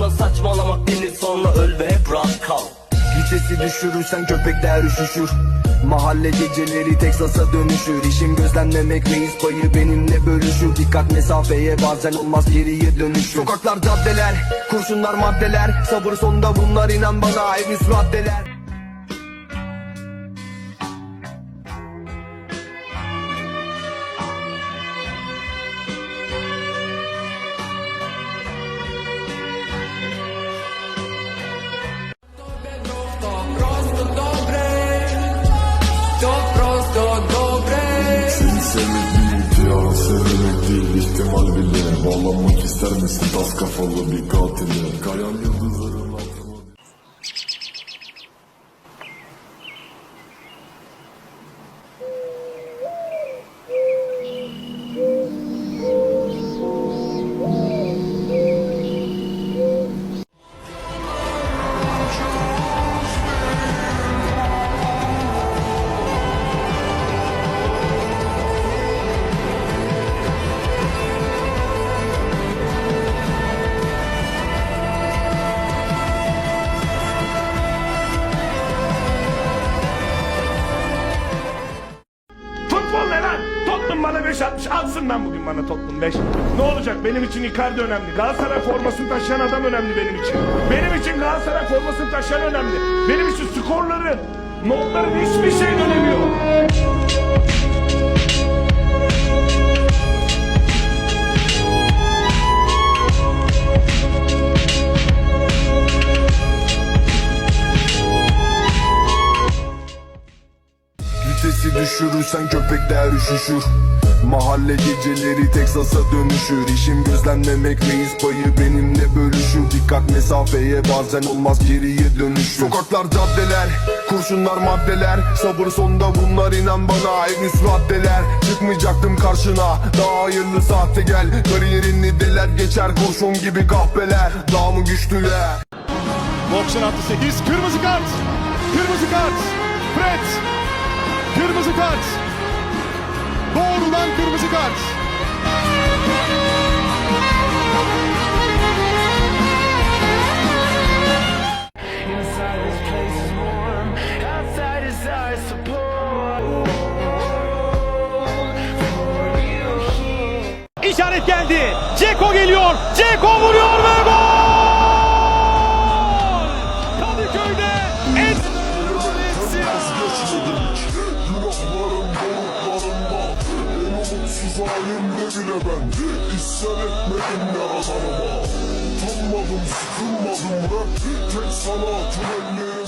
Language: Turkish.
Sonra saçmalamak dinle sonra öl ve hep rahat kal. Vitesi düşürürsen köpekler üşüşür. Mahalle geceleri Teksas'a dönüşür. İşim gözlemlemek reis payı benimle bölüşür. Dikkat mesafeye bazen olmaz geriye dönüşür. Sokaklar caddeler, kurşunlar maddeler. Sabır sonunda bunlar inan bana en üst sevmek değil, yarın sevmek değil. İhtimal bile. Bağlanmak ister misin? Tas kafalı bir katile Futbol ne lan? Tottenham bana 5 atmış. Alsın lan bugün bana Tottenham 5. Ne olacak? Benim için Icardi önemli. Galatasaray formasını taşıyan adam önemli benim için. Benim için Galatasaray formasını taşıyan önemli. Benim için skorları, notların hiçbir şeyin önemi. Vitesi düşürürsen köpekler üşüşür. Mahalle geceleri Teksas'a dönüşür. İşim gözlemlemek reis payı benimle bölüşür. Dikkat mesafeye bazen olmaz geriye dönüşür. Sokaklar caddeler kurşunlar maddeler. Sabır sonunda bunlar inan bana. En üst raddeler Çıkmayacaktım karşına. Daha hayırlı saatte gel. Kariyerini deler geçer kurşun gibi kahpeler. Daha mı güçlüler? Boksın attı 8. Kırmızı kart. Kırmızı kart. Fred. Kırmızı kart. Doğrudan kırmızı kart. İşaret geldi. Ceko geliyor. Ceko vuruyor ve gol! Umutsuz halimde bile ben İsyan etmedim yaradanıma Utanmadım sıkılmadım rap Tek sanatım ellerim